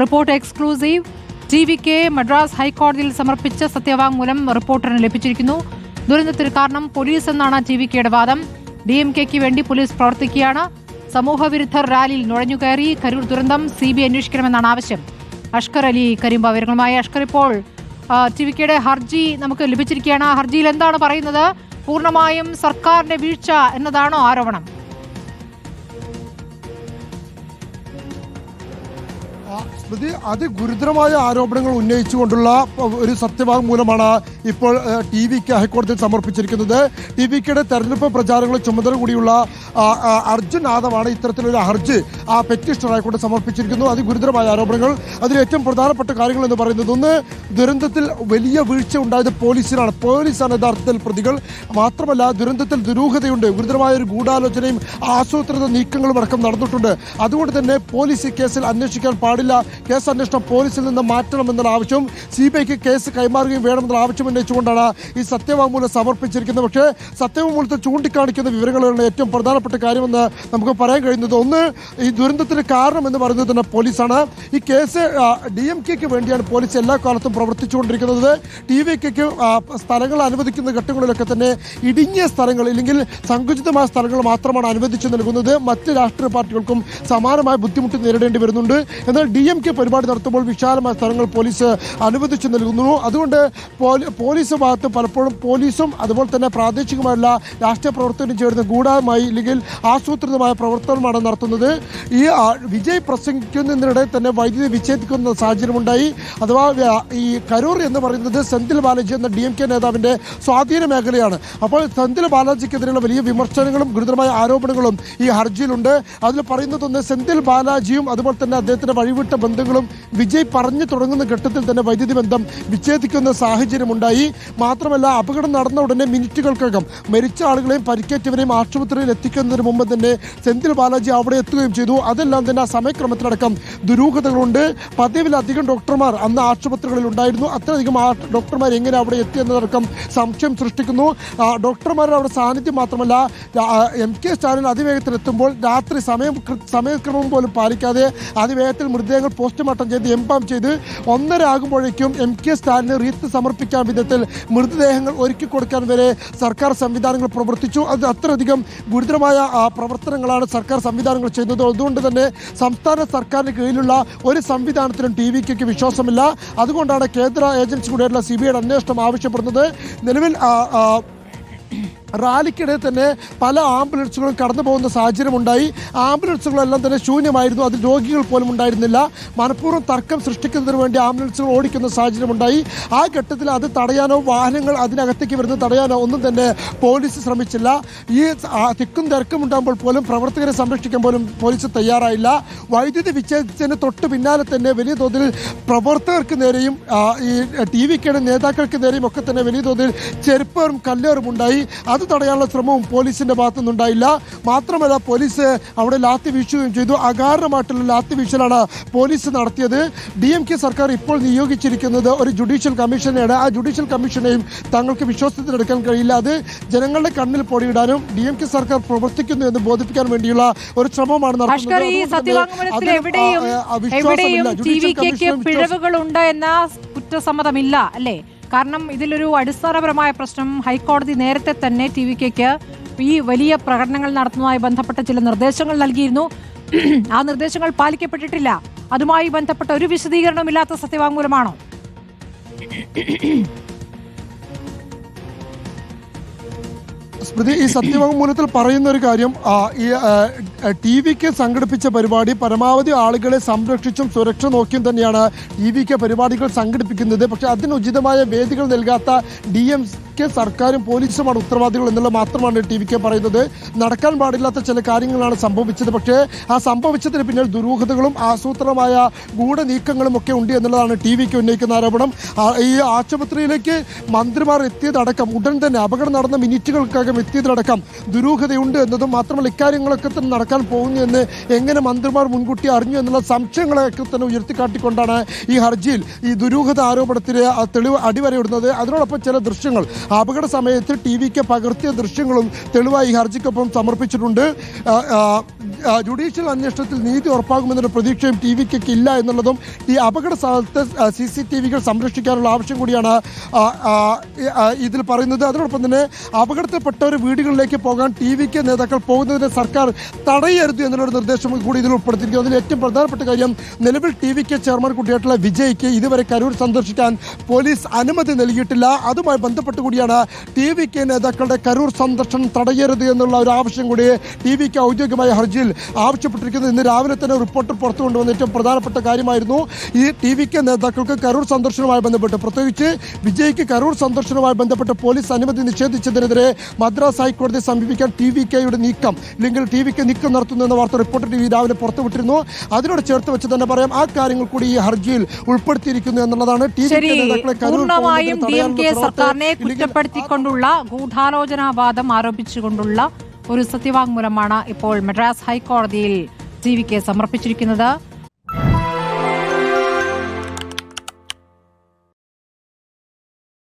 Report exclusive. T V K Madras ഹൈക്കോടതിയിൽ സമർപ്പിച്ച സത്യവാങ്മൂലം റിപ്പോർട്ടറിന് ലഭിച്ചിരിക്കുന്നു. ദുരന്തത്തിന് കാരണം പോലീസ് എന്നാണ് ടി വി കെയുടെ വാദം. ഡി എം കെക്ക് വേണ്ടി പോലീസ് പ്രവർത്തിക്കുകയാണ്. സമൂഹവിരുദ്ധർ റാലിയിൽ നുഴഞ്ഞുകയറി. കരൂർ ദുരന്തം സി ബി അന്വേഷിക്കണമെന്നാണ് ആവശ്യം. അഷ്കർ അലി കരിമ്പ വിവരങ്ങളുമായി അഷ്കർ ഇപ്പോൾ ടി വി കെയുടെ ഹർജി നമുക്ക് ലഭിച്ചിരിക്കുകയാണ്. ഹർജിയിൽ എന്താണ് പറയുന്നത്? പൂർണമായും സർക്കാരിന്റെ വീഴ്ച എന്നതാണോ ആരോപണം? സ്മൃതി അതിഗുരുതരമായ ആരോപണങ്ങൾ ഉന്നയിച്ചുകൊണ്ടുള്ള ഒരു സത്യവാങ്മൂലമാണ് ഇപ്പോൾ ടി വിക്ക് ഹൈക്കോടതിയിൽ സമർപ്പിച്ചിരിക്കുന്നത്. ടി വിക്കയുടെ തെരഞ്ഞെടുപ്പ് പ്രചാരണങ്ങൾ ചുമതല കൂടിയുള്ള അർജുൻ ആദവാണ് ഇത്തരത്തിലൊരു ഹർജി ആ പെറ്റീഷണർ ഹൈക്കോടതി സമർപ്പിച്ചിരിക്കുന്നു. അതിഗുരുതരമായ ആരോപണങ്ങൾ. അതിൽ ഏറ്റവും പ്രധാനപ്പെട്ട കാര്യങ്ങൾ എന്ന് പറയുന്നത് ഒന്ന് ദുരന്തത്തിൽ വലിയ വീഴ്ച ഉണ്ടായത് പോലീസിനാണ്. പോലീസാണ് യഥാർത്ഥത്തിൽ പ്രതികൾ. മാത്രമല്ല ദുരന്തത്തിൽ ദുരൂഹതയുണ്ട്. ഗുരുതരമായ ഒരു ഗൂഢാലോചനയും ആസൂത്രിത നീക്കങ്ങളും അടക്കം നടന്നിട്ടുണ്ട്. അതുകൊണ്ട് തന്നെ പോലീസ് ഈ കേസിൽ അന്വേഷിക്കാൻ പാടില്ല. കേസ് അന്വേഷണം പോലീസിൽ നിന്ന് മാറ്റണമെന്നുള്ള ആവശ്യവും സി ബി ഐക്ക് കേസ് കൈമാറുകയും വേണമെന്നുള്ള ആവശ്യം ഉന്നയിച്ചുകൊണ്ടാണ് ഈ സത്യവാങ്മൂലം സമർപ്പിച്ചിരിക്കുന്നത്. പക്ഷേ സത്യവാങ്മൂലത്തിൽ ചൂണ്ടിക്കാണിക്കുന്ന വിവരങ്ങളാണ് ഏറ്റവും പ്രധാനപ്പെട്ട കാര്യമെന്ന് നമുക്ക് പറയാൻ കഴിയുന്നത്. ഒന്ന് ഈ ദുരന്തത്തിന് കാരണം എന്ന് പറയുന്നത് തന്നെ പോലീസാണ്. ഈ കേസ് ഡി എം കെക്ക് വേണ്ടിയാണ് പോലീസ് എല്ലാ കാലത്തും പ്രവർത്തിച്ചുകൊണ്ടിരിക്കുന്നത്. ടി വി കെക്ക് സ്ഥലങ്ങൾ അനുവദിക്കുന്ന ഘട്ടങ്ങളിലൊക്കെ തന്നെ ഇടുങ്ങിയ സ്ഥലങ്ങൾ ഇല്ലെങ്കിൽ സങ്കുചിതമായ സ്ഥലങ്ങൾ മാത്രമാണ് അനുവദിച്ചു നൽകുന്നത്. മറ്റ് രാഷ്ട്രീയ പാർട്ടികൾക്കും സമാനമായ ബുദ്ധിമുട്ട് നേരിടേണ്ടി വരുന്നുണ്ട്. എന്നാൽ ഡി എം കെ പരിപാടി നടത്തുമ്പോൾ വിശാലമായ സ്ഥലങ്ങൾ പോലീസ് അനുവദിച്ചു നൽകുന്നു. അതുകൊണ്ട് പോലീസ് ഭാഗത്ത് പലപ്പോഴും പോലീസും അതുപോലെ തന്നെ പ്രാദേശികമായുള്ള രാഷ്ട്രീയ പ്രവർത്തകരും ചേർന്ന് ഗൂഢമായി ഇല്ലെങ്കിൽ ആസൂത്രിതമായ പ്രവർത്തനമാണ് നടത്തുന്നത്. ഈ വിജയ് പ്രസംഗിക്കുന്നതിനിടെ തന്നെ വൈദ്യുതി വിച്ഛേദിക്കുന്ന സാഹചര്യമുണ്ടായി. അഥവാ ഈ കരൂർ എന്ന് പറയുന്നത് സെന്തിൽ ബാലാജി എന്ന ഡി എം കെ നേതാവിന്റെ സ്വാധീന മേഖലയാണ്. അപ്പോൾ സെന്തിൽ ബാലാജിക്കെതിരെയുള്ള വലിയ വിമർശനങ്ങളും ഗുരുതരമായ ആരോപണങ്ങളും ഈ ഹർജിയിലുണ്ട്. അതിൽ പറയുന്നതൊന്ന് സെന്തിൽ ബാലാജിയും അതുപോലെ തന്നെ അദ്ദേഹത്തിന്റെ വഴിവിട്ട ബന്ധങ്ങളും വിജയ് പറഞ്ഞു തുടങ്ങുന്ന ഘട്ടത്തിൽ തന്നെ വൈദ്യുതി ബന്ധം വിച്ഛേദിക്കുന്ന സാഹചര്യമുണ്ടായി മാത്രമല്ല അപകടം നടന്ന ഉടനെ മിനിറ്റുകൾക്കകം മരിച്ച ആളുകളെയും പരിക്കേറ്റവരെയും ആശുപത്രിയിൽ എത്തിക്കുന്നതിന് മുമ്പ് തന്നെ സെന്തിൽ ബാലാജി അവിടെ എത്തുകയും ചെയ്തു. അതെല്ലാം തന്നെ ആ സമയക്രമത്തിലടക്കം ദുരൂഹതകളുണ്ട്. പതിവിലധികം ഡോക്ടർമാർ അന്ന് ആശുപത്രികളിൽ ഉണ്ടായിരുന്നു. അത്രയധികം ആ ഡോക്ടർമാർ എങ്ങനെ അവിടെ എത്തി എത്തിയെന്നതടക്കം സംശയം സൃഷ്ടിക്കുന്നു. ഡോക്ടർമാരുടെ അവിടെ സാന്നിധ്യം മാത്രമല്ല എം കെ സ്റ്റാലിൻ അതിവേഗത്തിൽ എത്തുമ്പോൾ രാത്രി സമയം സമയക്രമം പോലും പാലിക്കാതെ അതിവേഗത്തിൽ മൃതദേഹങ്ങൾ പോസ്റ്റ്മോർട്ടം ചെയ്ത് എംപാം ചെയ്ത് ഒന്നര ആകുമ്പോഴേക്കും എം കെ സ്റ്റാലിന് റീത്ത് സമർപ്പിക്കാൻ വിധത്തിൽ മൃതദേഹങ്ങൾ ഒരുക്കി കൊടുക്കാൻ വരെ സർക്കാർ സംവിധാനങ്ങൾ പ്രവർത്തിച്ചു. അത് അത്രയധികം ഗുരുതരമായ പ്രവർത്തനങ്ങളാണ് സർക്കാർ സംവിധാനങ്ങൾ ചെയ്യുന്നത്. അതുകൊണ്ട് തന്നെ സംസ്ഥാന സർക്കാരിന് കീഴിലുള്ള ഒരു സംവിധാനത്തിലും ടി വിക്ക് വിശ്വാസമില്ല. അതുകൊണ്ടാണ് കേന്ദ്ര ഏജൻസി കൂടെയുള്ള സി ബി ഐയുടെ അന്വേഷണം ആവശ്യപ്പെടുന്നത്. നിലവിൽ റാലിക്കിടെ തന്നെ പല ആംബുലൻസുകളും കടന്നു പോകുന്ന സാഹചര്യമുണ്ടായി. ആംബുലൻസുകളെല്ലാം തന്നെ ശൂന്യമായിരുന്നു. അതിൽ രോഗികൾ പോലും ഉണ്ടായിരുന്നില്ല. മനഃപൂർവം തർക്കം സൃഷ്ടിക്കുന്നതിന് വേണ്ടി ആംബുലൻസുകൾ ഓടിക്കുന്ന സാഹചര്യമുണ്ടായി. ആ ഘട്ടത്തിൽ അത് തടയാനോ വാഹനങ്ങൾ അതിനകത്തേക്ക് വരുന്നത് തടയാനോ ഒന്നും തന്നെ പോലീസ് ശ്രമിച്ചില്ല. ഈ തിക്കും തിരക്കും ഉണ്ടാകുമ്പോൾ പോലും പ്രവർത്തകരെ സംരക്ഷിക്കാൻ പോലും പോലീസ് തയ്യാറായില്ല. വൈദ്യുതി വിച്ഛേദിച്ചതിന് തൊട്ട് പിന്നാലെ തന്നെ വലിയ തോതിൽ പ്രവർത്തകർക്ക് നേരെയും ഈ ടി വിക്കയുടെ നേതാക്കൾക്ക് നേരെയും ഒക്കെ തന്നെ വലിയ തോതിൽ ചെരുപ്പേറും കല്ലേറും ഉണ്ടായി. അത് തടയാനുള്ള ശ്രമവും പോലീസിന്റെ ഭാഗത്തുനിന്നുണ്ടായില്ല. മാത്രമല്ല പോലീസ് അവിടെ ലാത്തി വീശുകയും ചെയ്തു. അകാരണമായിട്ടുള്ള ലാത്തി വീശലാണ് പോലീസ് നടത്തിയത്. ഡി എം കെ സർക്കാർ ഇപ്പോൾ നിയോഗിച്ചിരിക്കുന്നത് ഒരു ജുഡീഷ്യൽ കമ്മീഷനെയാണ്. ആ ജുഡീഷ്യൽ കമ്മീഷനെയും തങ്ങൾക്ക് വിശ്വാസത്തിലെടുക്കാൻ കഴിയില്ല. അത് ജനങ്ങളുടെ കണ്ണിൽ പൊടിയിടാനും ഡി എം കെ സർക്കാർ പ്രവർത്തിക്കുന്നു എന്ന് ബോധിപ്പിക്കാൻ വേണ്ടിയുള്ള ഒരു ശ്രമമാണ് നടത്തുന്നത് എന്ന കുറ്റസമ്മതമില്ല അല്ലേ? കാരണം ഇതിലൊരു അടിസ്ഥാനപരമായ പ്രശ്നം ഹൈക്കോടതി നേരത്തെ തന്നെ ടി വി കെക്ക് ഈ വലിയ പ്രകടനങ്ങൾ നടത്തുന്നതുമായി ബന്ധപ്പെട്ട ചില നിർദ്ദേശങ്ങൾ നൽകിയിരുന്നു. ആ നിർദ്ദേശങ്ങൾ പാലിക്കപ്പെട്ടിട്ടില്ല. അതുമായി ബന്ധപ്പെട്ട ഒരു വിശദീകരണമില്ലാത്ത സത്യവാങ്മൂലമാണോ? സ്മൃതി ഈ സത്യവാങ്മൂലത്തിൽ പറയുന്ന ഒരു കാര്യം ഈ ടി വിക്ക് സംഘടിപ്പിച്ച പരിപാടി പരമാവധി ആളുകളെ സംരക്ഷിച്ചും സുരക്ഷ നോക്കിയും തന്നെയാണ് ടി വിക്ക് പരിപാടികൾ സംഘടിപ്പിക്കുന്നത്. പക്ഷെ അതിനുചിതമായ വേദികൾ നൽകാത്ത ഡി എം കെ സർക്കാരും പോലീസുമാണ് ഉത്തരവാദികൾ എന്നുള്ളത് മാത്രമാണ് ടി വിക്ക് പറയുന്നത്. നടക്കാൻ പാടില്ലാത്ത ചില കാര്യങ്ങളാണ് സംഭവിച്ചത്. പക്ഷേ ആ സംഭവിച്ചതിന് പിന്നിൽ ദുരൂഹതകളും ആസൂത്രമായ ഗൂഢനീക്കങ്ങളും ഒക്കെ ഉണ്ട് എന്നുള്ളതാണ് ടി വിക്ക് ഉന്നയിക്കുന്ന ആരോപണം. ഈ ആശുപത്രിയിലേക്ക് മന്ത്രിമാർ എത്തിയതടക്കം ഉടൻ തന്നെ അപകടം നടന്ന മിനിറ്റുകൾക്കകം എത്തിയതിലടക്കം ദുരൂഹതയുണ്ട് എന്നതും മാത്രമല്ല ഇക്കാര്യങ്ങളൊക്കെ തന്നെ നടക്കാൻ പോകുന്നു എന്ന് എങ്ങനെ മന്ത്രിമാർ മുൻകൂട്ടി അറിഞ്ഞു എന്നുള്ള സംശയങ്ങളെയൊക്കെ തന്നെ ഉയർത്തിക്കാട്ടിക്കൊണ്ടാണ് ഈ ഹർജിയിൽ ഈ ദുരൂഹത ആരോപണത്തിന് തെളിവ് അടിവരയിടുന്നത്. അതിനോടൊപ്പം ചില ദൃശ്യങ്ങൾ അപകട സമയത്ത് ടി വിക്ക് പകർത്തിയ ദൃശ്യങ്ങളും തെളിവായി ഹർജിക്കൊപ്പം സമർപ്പിച്ചിട്ടുണ്ട്. ജുഡീഷ്യൽ അന്വേഷണത്തിൽ നീതി ഉറപ്പാകുമെന്നൊരു പ്രതീക്ഷയും ടി വിക്കൊക്കെ ഇല്ല എന്നുള്ളതും ഈ അപകട സ്ഥലത്ത് സി സി ടി വികൾ സംരക്ഷിക്കാനുള്ള ആവശ്യം കൂടിയാണ് ഇതിൽ പറയുന്നത്. അതോടൊപ്പം തന്നെ അപകടത്തിൽപ്പെട്ടവർ വീടുകളിലേക്ക് പോകാൻ ടി വിക്ക് നേതാക്കൾ പോകുന്നതിന് സർക്കാർ തടയരുത് എന്നുള്ളൊരു നിർദ്ദേശം കൂടി ഇതിൽ ഉൾപ്പെടുത്തിയിരിക്കുന്നു. അതിൽ ഏറ്റവും പ്രധാനപ്പെട്ട കാര്യം നിലവിൽ ടി വിക്ക് ചെയർമാൻ കൂടിയായിട്ടുള്ള വിജയ്ക്ക് ഇതുവരെ കരൂർ സന്ദർശിക്കാൻ പോലീസ് അനുമതി നൽകിയിട്ടില്ല. അതുമായി ബന്ധപ്പെട്ട് കൂടിയാണ്. ടി വിക്ക് നേതാക്കളുടെ കരൂർ സന്ദർശനം തടയരുത് എന്നുള്ള ഒരു ആവശ്യം കൂടി ടി വിക്ക് ഔദ്യോഗികമായ ഹർജിയിൽ ആവശ്യപ്പെട്ടിരിക്കുന്നത് ഇന്ന് രാവിലെ തന്നെ റിപ്പോർട്ട് പുറത്തു കൊണ്ടുവന്ന ഏറ്റവും പ്രധാനപ്പെട്ട കാര്യമായിരുന്നു ഈ ടി വിക്ക് നേതാക്കൾക്ക് കരൂർ സന്ദർശനവുമായി ബന്ധപ്പെട്ട്. പ്രത്യേകിച്ച് വിജയ്ക്ക് കരൂർ സന്ദർശനവുമായി ബന്ധപ്പെട്ട് പോലീസ് അനുമതി നിഷേധിച്ചതിനെതിരെ മദ്രാസ് ഹൈക്കോടതി സമീപിക്കാൻ ടി വി കെയുടെ നീക്കം അല്ലെങ്കിൽ ടി വിക്ക് നീക്കം നടത്തുന്നു എന്ന വാർത്ത റിപ്പോർട്ട് ടി വി രാവിലെ പുറത്തുവിട്ടിരുന്നു അതിനോട് ചേർത്ത് വെച്ച് തന്നെ പറയാം ആ കാര്യങ്ങൾ കൂടി ഈ ഹർജിയിൽ ഉൾപ്പെടുത്തിയിരിക്കുന്നു എന്നുള്ളതാണ്. ടി വി നേതാക്കളെ കരൂർ കെ കുറ്റപ്പെടുത്തിക്കൊണ്ടുള്ള ഗൂഢാലോചനാവാദം ആരോപിച്ചുകൊണ്ടുള്ള ഒരു സത്യവാങ്മൂലമാണ് ഇപ്പോൾ മദ്രാസ് ഹൈക്കോടതിയിൽ ജി വിക്ക് സമർപ്പിച്ചിരിക്കുന്നത്.